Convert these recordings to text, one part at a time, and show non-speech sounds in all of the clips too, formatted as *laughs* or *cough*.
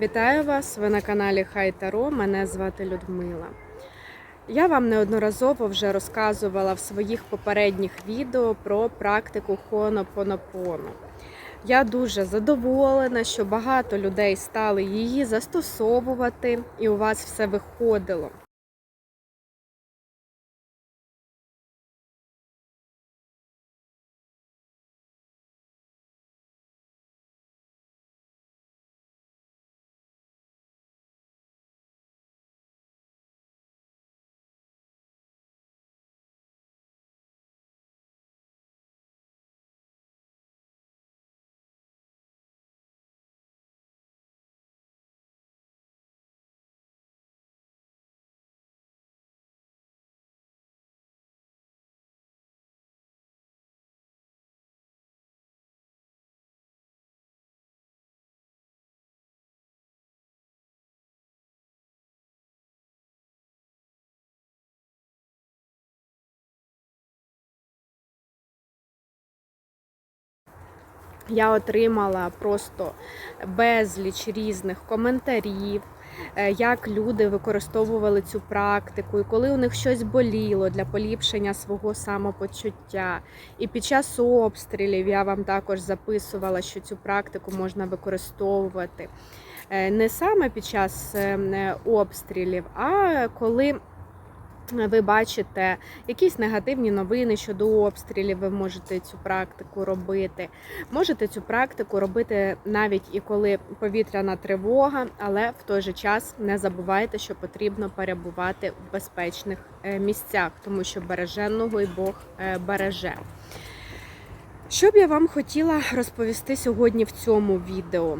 Вітаю вас! Ви на каналі Хай Таро. Мене звати Людмила. Я вам неодноразово вже розказувала в своїх попередніх відео про практику хонопонопону. Я дуже задоволена, що багато людей стали її застосовувати, і у вас все виходило. Я отримала просто безліч різних коментарів, е, як люди використовували цю практику, і коли у них щось боліло для поліпшення свого самопочуття. І під час обстрілів я вам також записувала, що цю практику можна використовувати е, не саме під час е, обстрілів, а коли ви бачите якісь негативні новини щодо обстрілів, ви можете цю практику робити. Можете цю практику робити навіть і коли повітряна тривога, але в той же час не забувайте, що потрібно перебувати в безпечних е, місцях, тому що береженого і Бог е, береже. Що б я вам хотіла розповісти сьогодні в цьому відео?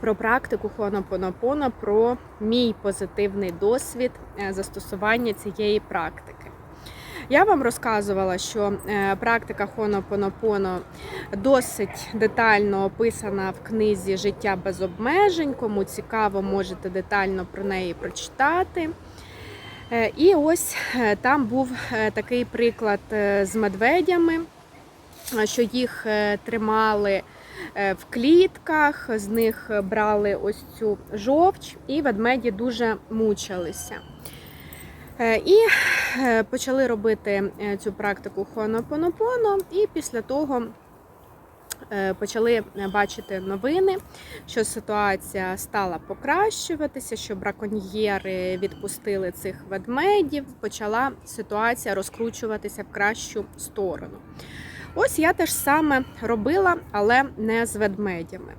Про практику Хонопонопона, про мій позитивний досвід е, застосування цієї практики. Я вам розказувала, що е, практика Хонопонопоно досить детально описана в книзі Життя без обмежень. Кому цікаво, можете детально про неї прочитати. Е, і ось там був такий приклад з медведями, що їх тримали в клітках, з них брали ось цю жовч, і ведмеді дуже мучилися. Е, і е, почали робити цю практику Хонопонопоно, і після того почали бачити новини, що ситуація стала покращуватися, що браконьєри відпустили цих ведмедів, почала ситуація розкручуватися в кращу сторону. Ось я теж саме робила, але не з ведмедями.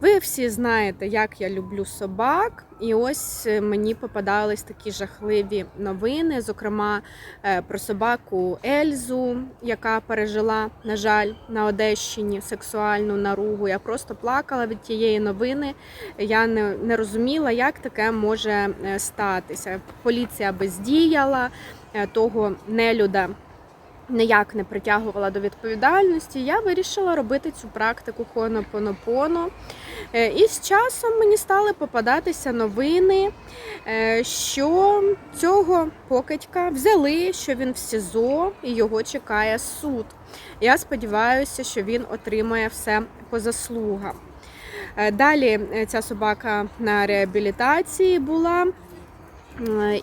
Ви всі знаєте, як я люблю собак, і ось е, мені попадались такі жахливі новини, зокрема е, про собаку Ельзу, яка пережила, на жаль, на Одещині сексуальну наругу. Я просто плакала від тієї новини. Я не, не розуміла, як таке може е, статися. Поліція бездіяла того нелюда ніяк не притягувала до відповідальності, я вирішила робити цю практику хонопонопоно. Е, і з часом мені стали попадатися новини, е, що цього покидька взяли, що він в СІЗО і його чекає суд. Я сподіваюся, що він отримає все по заслугам. Е, далі ця собака на реабілітації була.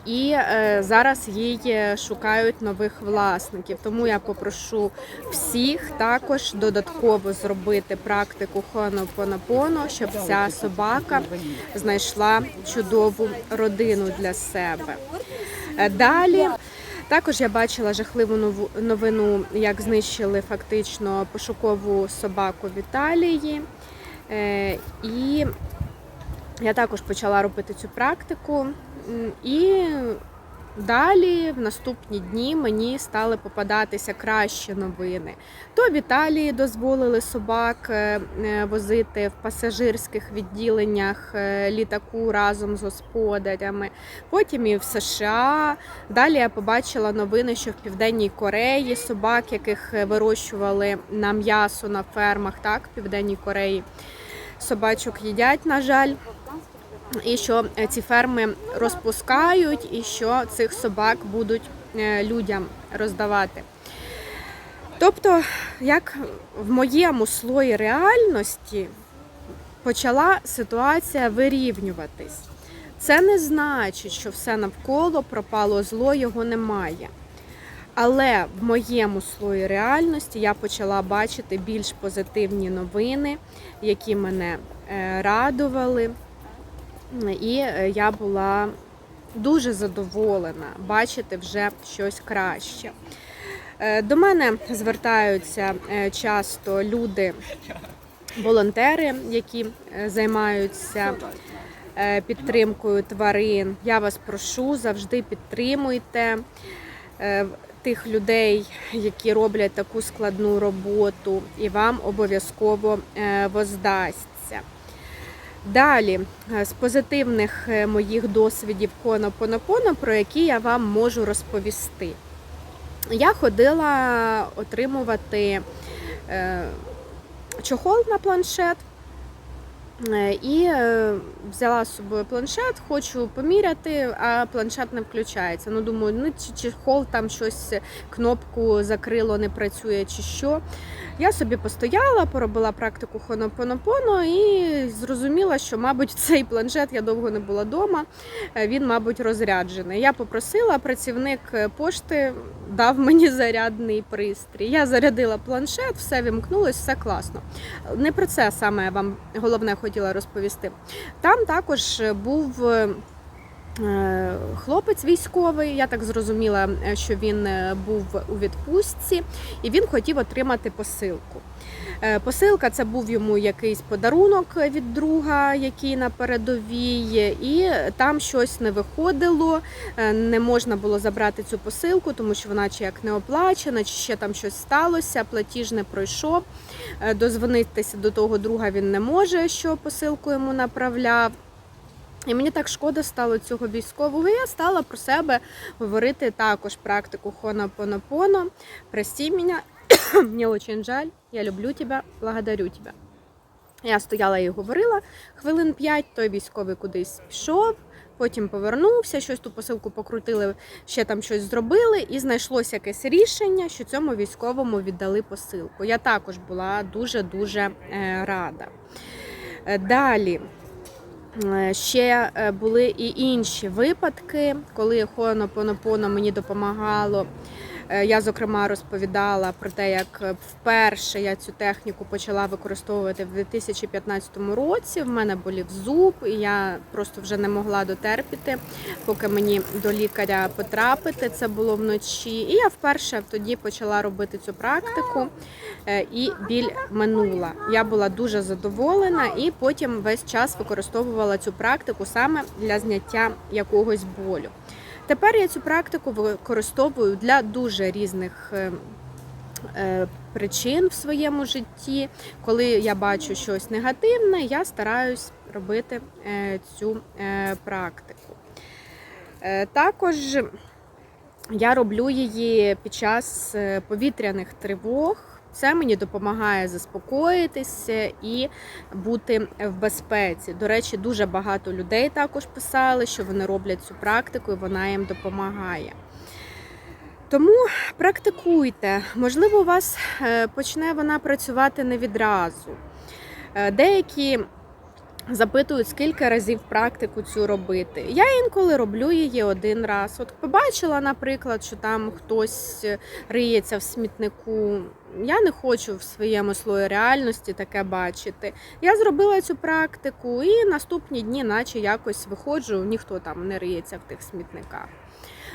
І е, зараз їй е, шукають нових власників. Тому я попрошу всіх також додатково зробити практику хонопонопоно, щоб ця собака знайшла чудову родину для себе. Е, далі. Також я бачила жахливу новину, як знищили фактично пошукову собаку в Італії. І я також почала робити цю практику. І далі, в наступні дні, мені стали попадатися кращі новини. То в Італії дозволили собак е, е, возити в пасажирських відділеннях е, літаку разом з господарями. Потім і в США. Далі я побачила новини, що в Південній Кореї собак, яких вирощували на м'ясо на фермах, так, в Південній Кореї. Собачок їдять, на жаль і що е, ці ферми розпускають, і що цих собак будуть е, людям роздавати. Тобто, як в моєму слої реальності, почала ситуація вирівнюватись. Це не значить, що все навколо пропало зло, його немає. Але в моєму слої реальності я почала бачити більш позитивні новини, які мене е, радували. І е, я була дуже задоволена бачити вже щось краще. Е, До мене звертаються е, часто люди, волонтери, які займаються підтримкою тварин. Я вас прошу, завжди підтримуйте тих людей, які роблять таку складну роботу, і вам обов'язково воздасться. Далі, е, з позитивних е, моїх досвідів конопонопоно, про які я вам можу розповісти. Я ходила отримувати е, чохол на планшет. Е, І е, взяла з собою планшет, хочу поміряти, а планшет не включається. Ну, думаю, ну чи чехол там щось, кнопку закрило, не працює, чи що. Я собі постояла, поробила практику хонопонопоно і зрозуміла, що, мабуть, *laughs* цей планшет я довго не була вдома, він, мабуть, розряджений. Я попросила, працівник пошти дав мені зарядний пристрій. Я зарядила планшет, все вімкнулось, все класно. Не про це саме я вам головне хотіла розповісти. Там також був. Е, Хлопець військовий, я так зрозуміла, е, що він е, був у відпустці і він хотів отримати посилку. Посилка це був йому якийсь подарунок від друга, який на передовій, і там щось не виходило, не можна було забрати цю посилку, тому що вона чи як не оплачена, чи ще там щось сталося, платіж не пройшов. Дозвонитися до того друга він не може, що посилку йому направляв. І мені так шкода стало цього військового. Я стала про себе говорити також практику хонопонопоно. Прости мене, *coughs* мені дуже жаль, я люблю тебе, благодарю тебе. Я стояла і говорила хвилин п'ять, той військовий кудись пішов, потім повернувся, щось ту посилку покрутили, ще там щось зробили, і знайшлося якесь рішення, що цьому військовому віддали посилку. Я також була дуже-дуже е, рада. Е, Далі. Е, Ще е, були і інші випадки, коли Хонопонопоно мені допомагало. Е, Я, зокрема, розповідала про те, як е, вперше я цю техніку почала використовувати в 2015 році. В мене болів зуб, і я просто вже не могла дотерпіти, поки мені до лікаря потрапити. Це було вночі. І я вперше тоді почала робити цю практику, е, і біль минула. Я була дуже задоволена, і потім весь час використовувала цю практику саме для зняття якогось болю. Тепер я цю практику використовую для дуже різних е, е, причин в своєму житті. Коли я бачу щось негативне, я стараюсь робити е, цю практику. Також я роблю її під час повітряних тривог. Це мені допомагає заспокоїтися і бути в безпеці. До речі, дуже багато людей також писали, що вони роблять цю практику і вона їм допомагає. Тому практикуйте. Можливо, у вас е, почне вона працювати не відразу. Е, Деякі запитують, скільки разів практику цю робити. Я інколи роблю її один раз. От побачила, наприклад, що там хтось риється в смітнику. Я не хочу в своєму слої реальності таке бачити. Я зробила цю практику і наступні дні, наче якось виходжу, ніхто там не риється в тих смітниках.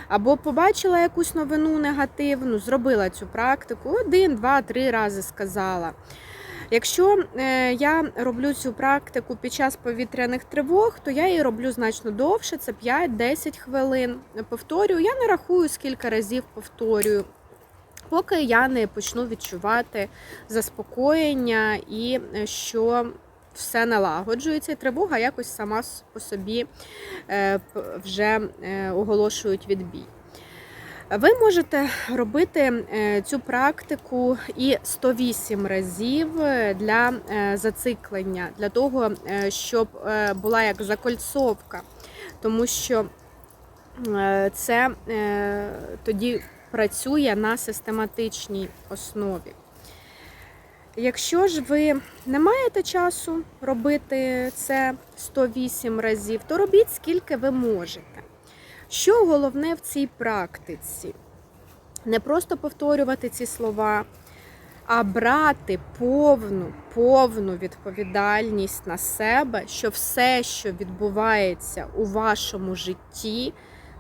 Або побачила якусь новину негативну, зробила цю практику один, два, три рази сказала. Якщо е, я роблю цю практику під час повітряних тривог, то я її роблю значно довше, це 5-10 хвилин. Повторюю, я не рахую, скільки разів повторюю, поки я не почну відчувати заспокоєння і е, що все налагоджується, і тривога якось сама по собі е, вже оголошують відбій. Ви можете робити е, цю практику і 108 разів е, для е, зациклення, для того, щоб була як закольцовка, тому що це тоді працює на систематичній основі. Якщо ж ви не маєте часу робити це 108 разів, то робіть скільки ви можете. Що головне в цій практиці? Не просто повторювати ці слова, а брати повну, повну відповідальність на себе, що все, що відбувається у вашому житті,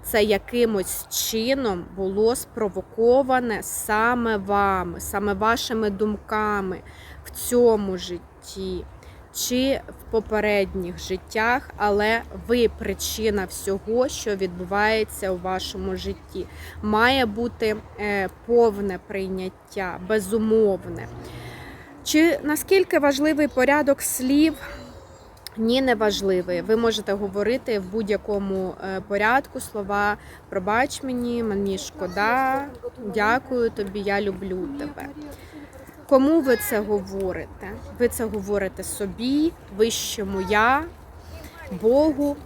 це якимось чином було спровоковане саме вами, саме вашими думками в цьому житті чи в попередніх життях, але ви причина всього, що відбувається у вашому житті. Має бути е, повне прийняття, безумовне. Чи наскільки важливий порядок слів? Ні, не важливий. Ви можете говорити в будь-якому е, порядку слова пробач мені, мені шкода, дякую тобі, я люблю тебе. Кому ви це говорите? Ви це говорите собі, вищому я, Богу,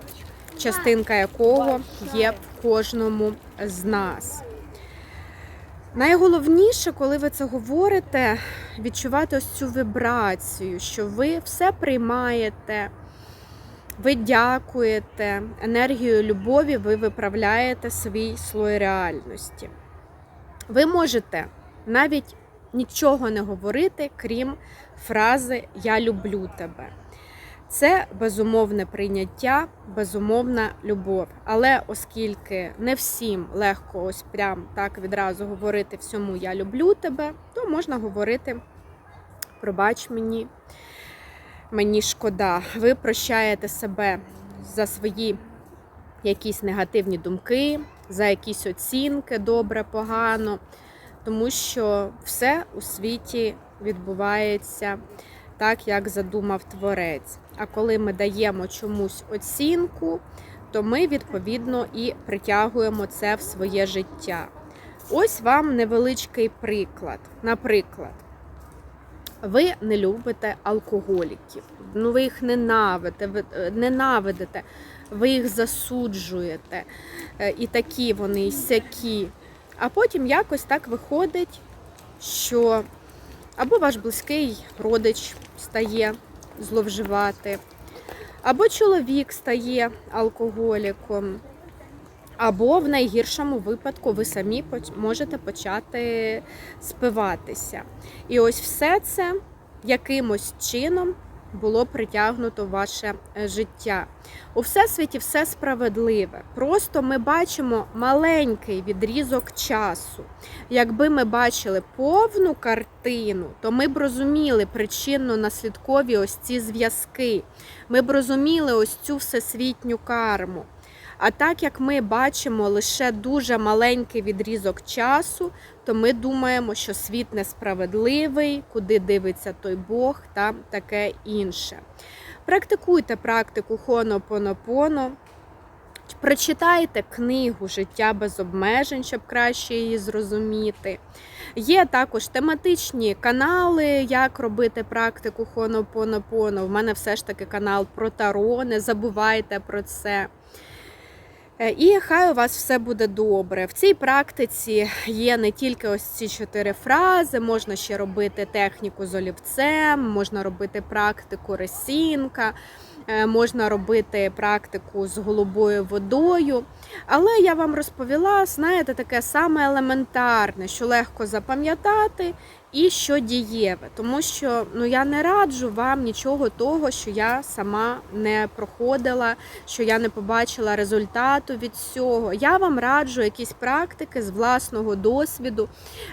частинка якого є в кожному з нас. Найголовніше, коли ви це говорите, відчувати ось цю вібрацію, що ви все приймаєте, ви дякуєте, енергією любові ви виправляєте свій слой реальності. Ви можете навіть нічого не говорити, крім фрази Я люблю тебе. Це безумовне прийняття, безумовна любов. Але оскільки не всім легко ось прям так відразу говорити всьому Я люблю тебе, то можна говорити пробач мені, мені шкода. Ви прощаєте себе за свої якісь негативні думки, за якісь оцінки добре, погано, тому що все у світі відбувається так, як задумав творець. А коли ми даємо чомусь оцінку, то ми відповідно і притягуємо це в своє життя. Ось вам невеличкий приклад. Наприклад, ви не любите алкоголіків, ну ви їх ненавидите, ви е, ненавидите, ви їх засуджуєте, е, і такі вони, і сякі. А потім якось так виходить, що або ваш близький родич стає зловживати, або чоловік стає алкоголіком, або в найгіршому випадку ви самі можете почати спиватися. І ось все це якимось чином було притягнуто ваше е, життя. У всесвіті все справедливе. Просто ми бачимо маленький відрізок часу. Якби ми бачили повну картину, то ми б розуміли причинно-наслідкові ось ці зв'язки. Ми б розуміли ось цю всесвітню карму. А так як ми бачимо лише дуже маленький відрізок часу, то ми думаємо, що світ несправедливий, куди дивиться той Бог та таке інше. Практикуйте практику Хонопонопоно, прочитайте книгу Життя без обмежень, щоб краще її зрозуміти. Є також тематичні канали, як робити практику Хонопонопоно. В мене все ж таки канал про Таро, не забувайте про це. Е, і хай у вас все буде добре. В цій практиці є не тільки ось ці чотири фрази, можна ще робити техніку з олівцем, можна робити практику ресінка, можна робити практику з голубою водою. Але я вам розповіла, знаєте, таке саме елементарне, що легко запам'ятати і що дієве, тому що ну я не раджу вам нічого того, що я сама не проходила, що я не побачила результату від цього. Я вам раджу якісь практики з власного досвіду,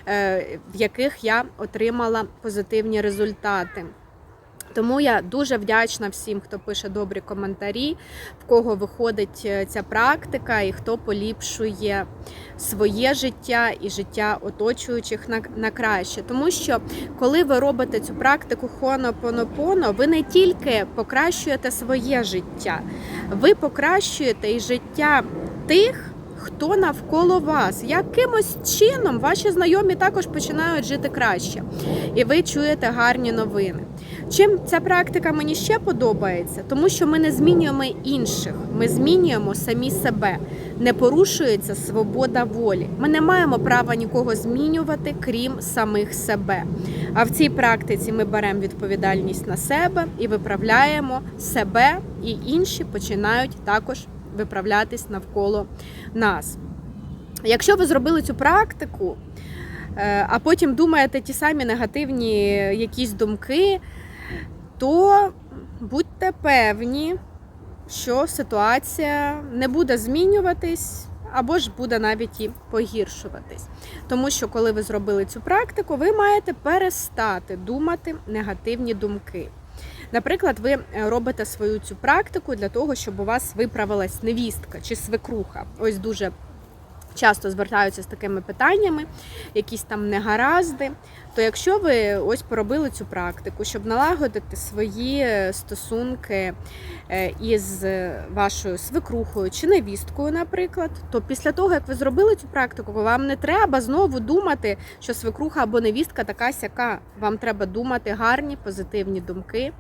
е, в яких я отримала позитивні результати. Тому я дуже вдячна всім, хто пише добрі коментарі, в кого виходить е, ця практика і хто поліпшує своє життя і життя оточуючих на, на краще. Тому що коли ви робите цю практику хонопонопоно, ви не тільки покращуєте своє життя, ви покращуєте і життя тих. Хто навколо вас, якимось чином ваші знайомі також починають жити краще, і ви чуєте гарні новини. Чим ця практика мені ще подобається? Тому що ми не змінюємо інших, ми змінюємо самі себе. Не порушується свобода волі. Ми не маємо права нікого змінювати, крім самих себе. А в цій практиці ми беремо відповідальність на себе і виправляємо себе, і інші починають також виправлятись навколо нас. Якщо ви зробили цю практику, е, а потім думаєте ті самі негативні якісь думки, то будьте певні, що ситуація не буде змінюватись. Або ж буде навіть і погіршуватись. Тому що, коли ви зробили цю практику, ви маєте перестати думати негативні думки. Наприклад, ви робите свою цю практику для того, щоб у вас виправилась невістка чи свекруха. Ось дуже часто звертаються з такими питаннями, якісь там негаразди. То якщо ви ось поробили цю практику, щоб налагодити свої стосунки е, із вашою свекрухою чи невісткою, наприклад, то після того, як ви зробили цю практику, вам не треба знову думати, що свекруха або невістка така сяка. Вам треба думати гарні, позитивні думки,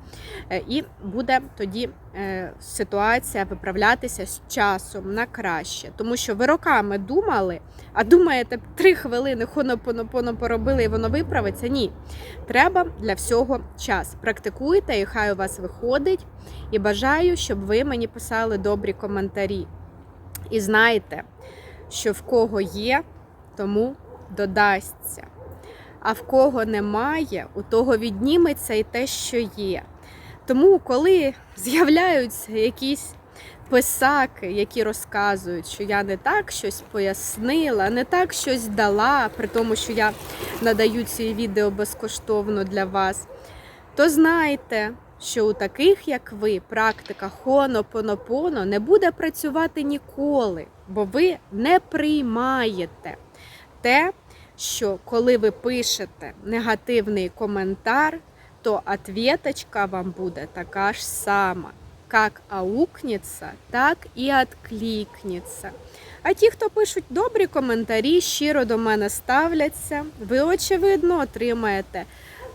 е, і буде тоді ситуація виправлятися з часом на краще, тому що ви роками думали, а думаєте, три хвилини хонопонопоно поробили і воно виправиться. Ні, треба для всього час. Практикуйте, і хай у вас виходить. І бажаю, щоб ви мені писали добрі коментарі. І знайте, що в кого є, тому додасться. А в кого немає, у того відніметься і те, що є. Тому, коли з'являються якісь писаки, які розказують, що я не так щось пояснила, не так щось дала, при тому, що я надаю ці відео безкоштовно для вас, то знайте, що у таких, як ви, практика хонопонопоно не буде працювати ніколи, бо ви не приймаєте те, що коли ви пишете негативний коментар, то ответочка вам буде така ж сама. Как аукнеться, так і откликнеться. А ті, хто пишуть добрі коментарі, щиро до мене ставляться, ви, очевидно, отримаєте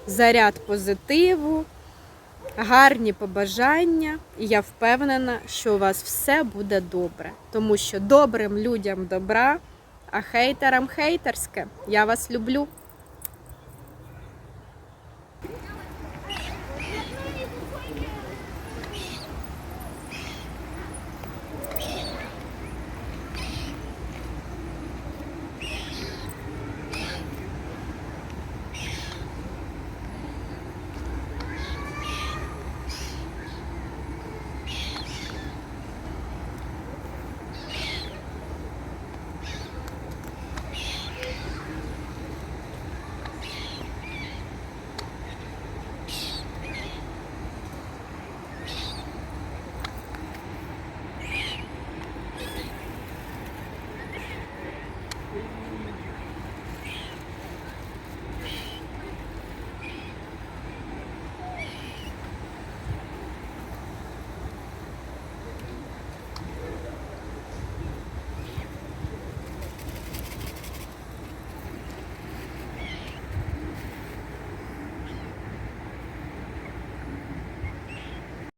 заряд позитиву, гарні побажання, і я впевнена, що у вас все буде добре. Тому що добрим людям добра, а хейтерам хейтерське. Я вас люблю.